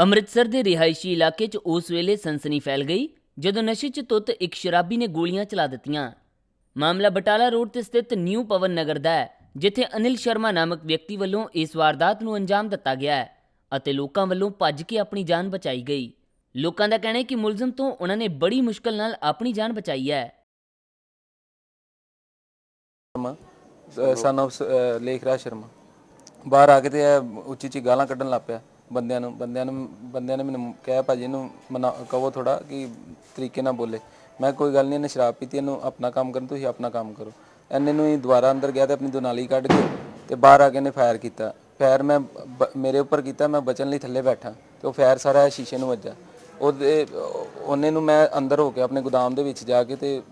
ਅੰਮ੍ਰਿਤਸਰ ਦੇ ਰਿਹਾਇਸ਼ੀ ਇਲਾਕੇ 'ਚ ਉਸ ਵੇਲੇ ਸਨਸਨੀ ਫੈਲ ਗਈ, ਜਦੋਂ ਨਸ਼ੇ 'ਚ ਤੁੱਤ ਇੱਕ ਸ਼ਰਾਬੀ ਨੇ ਗੋਲੀਆਂ ਚਲਾ ਦਿੱਤੀਆਂ। ਮਾਮਲਾ ਬਟਾਲਾ ਰੋਡ ਤੇ ਸਥਿਤ ਨਿਊ ਪਵਨ ਨਗਰ ਦਾ ਹੈ, ਜਿੱਥੇ ਅਨਿਲ ਸ਼ਰਮਾ ਨਾਮਕ ਵਿਅਕਤੀ ਵੱਲੋਂ ਇਸ ਵਾਰਦਾਤ ਨੂੰ ਅੰਜਾਮ ਦਿੱਤਾ ਗਿਆ ਹੈ ਅਤੇ ਲੋਕਾਂ ਵੱਲੋਂ ਭੱਜ ਕੇ ਆਪਣੀ ਜਾਨ ਬਚਾਈ ਗਈ। ਲੋਕਾਂ ਦਾ ਕਹਿਣਾ ਹੈ ਕਿ ਮੁਲਜ਼ਮ ਤੋਂ ਉਹਨਾਂ ਨੇ ਬੜੀ ਮੁਸ਼ਕਲ ਨਾਲ ਆਪਣੀ ਜਾਨ ਬਚਾਈ ਹੈ। Sharma son of Lekhraj Sharma. ਬਾਹਰ ਆ ਕੇ ਤੇ ਇਹ ਉੱਚੀ ਉੱਚੀ ਗਾਲਾਂ ਕੱਢਣ ਲੱਗ ਪਿਆ। ਬੰਦਿਆਂ ਨੂੰ ਬੰਦਿਆਂ ਨੂੰ, ਬੰਦਿਆਂ ਨੇ ਮੈਨੂੰ ਕਿਹਾ ਭਾਜੀ ਇਹਨੂੰ ਮਨਾ, ਕਹੋ ਥੋੜਾ ਕਿ ਤਰੀਕੇ ਨਾਲ ਬੋਲੇ। ਮੈਂ ਕੋਈ ਗੱਲ ਨਹੀਂ, ਇਹਨੇ ਸ਼ਰਾਬ ਪੀਤੀ, ਇਹਨੂੰ ਆਪਣਾ ਕੰਮ ਕਰਨ, ਤੁਸੀਂ ਆਪਣਾ ਕੰਮ ਕਰੋ। ਐਨੇ ਨੂੰ ਹੀ ਦੁਬਾਰਾ ਅੰਦਰ ਗਿਆ ਤੇ ਆਪਣੀ ਦੁਨਾਲੀ ਕੱਢ ਕੇ ਤੇ ਬਾਹਰ ਆ ਕੇ ਇਹਨੇ ਫਾਇਰ ਕੀਤਾ। ਫਾਇਰ ਮੈਂ ਬ- ਮੇਰੇ ਉੱਪਰ ਕੀਤਾ, ਮੈਂ ਬਚਣ ਲਈ ਥੱਲੇ ਬੈਠਾ ਤੇ ਉਹ ਫਾਇਰ ਸਾਰਾ ਸ਼ੀਸ਼ੇ ਨੂੰ ਵੱਜਾ। ਉਹਦੇ, ਉਹਨੇ ਨੂੰ ਮੈਂ ਅੰਦਰ ਹੋ ਕੇ ਆਪਣੇ ਗੋਦਾਮ ਦੇ ਵਿੱਚ ਜਾ ਕੇ ਤੇ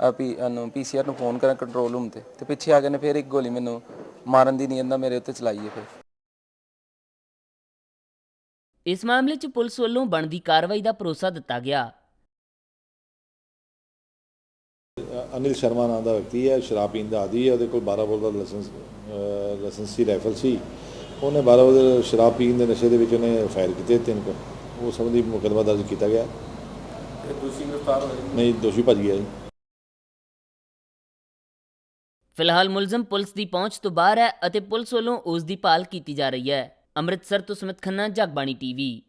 ਆ ਪੀ ਨੂੰ ਪੀਸੀਆਰ ਨੂੰ ਫੋਨ ਕਰਾਂ ਕੰਟਰੋਲ ਰੂਮ ਤੇ। ਤੇ ਪਿੱਛੇ ਆ ਕੇ ਨੇ ਫਿਰ ਇੱਕ ਗੋਲੀ ਮੈਨੂੰ ਮਾਰਨ ਦੀ ਨੀਅਤ ਨਾਲ ਮੇਰੇ ਉੱਤੇ ਚਲਾਈ ਹੈ ਫਿਰ। ਇਸ ਮਾਮਲੇ 'ਚ ਪੁਲਿਸ ਵੱਲੋਂ ਬਣਦੀ ਕਾਰਵਾਈ ਦਾ ਭਰੋਸਾ ਦਿੱਤਾ ਗਿਆ। ਅਨਿਲ ਸ਼ਰਮਾ ਨਾਮ ਦਾ ਵਿਅਕਤੀ ਹੈ ਸ਼ਰਾਬ ਪੀਣ ਦਾ ਆਦੀ ਹੈ ਉਹਦੇ ਕੋਲ 12 ਬੋਲ ਦਾ ਲਾਇਸੈਂਸ ਲਾਇਸੈਂਸੀ ਰਾਈਫਲ ਸੀ। ਉਹਨੇ 12 ਬੋਲ ਸ਼ਰਾਬ ਪੀਣ ਦੇ ਨਸ਼ੇ ਦੇ ਵਿੱਚ ਉਹਨੇ ਫਾਇਰ ਕੀਤੇ ਤਿੰਨ ਕੁ। ਉਹ ਸੰਬੰਧੀ ਮੁਕੱਦਮਾ ਦਰਜ ਕੀਤਾ ਗਿਆ। ਦੂਸਰੀ ਗ੍ਰਿਫਤਾਰ ਹੋਈ ਨਹੀਂ ਦੋਸ਼ੀ ਭੱਜ ਗਿਆ ਜੀ। ਫਿਲਹਾਲ ਮੁਲਜ਼ਮ ਪੁਲਿਸ ਦੀ ਪਹੁੰਚ ਤੋਂ ਬਾਹਰ ਹੈ ਅਤੇ ਪੁਲਿਸ ਵੱਲੋਂ ਉਸ ਦੀ ਭਾਲ ਕੀਤੀ ਜਾ ਰਹੀ ਹੈ। ਅੰਮ੍ਰਿਤਸਰ ਤੋਂ ਸੁਮਿਤ ਖੰਨਾ ਜਗਬਾਣੀ ਟੀਵੀ।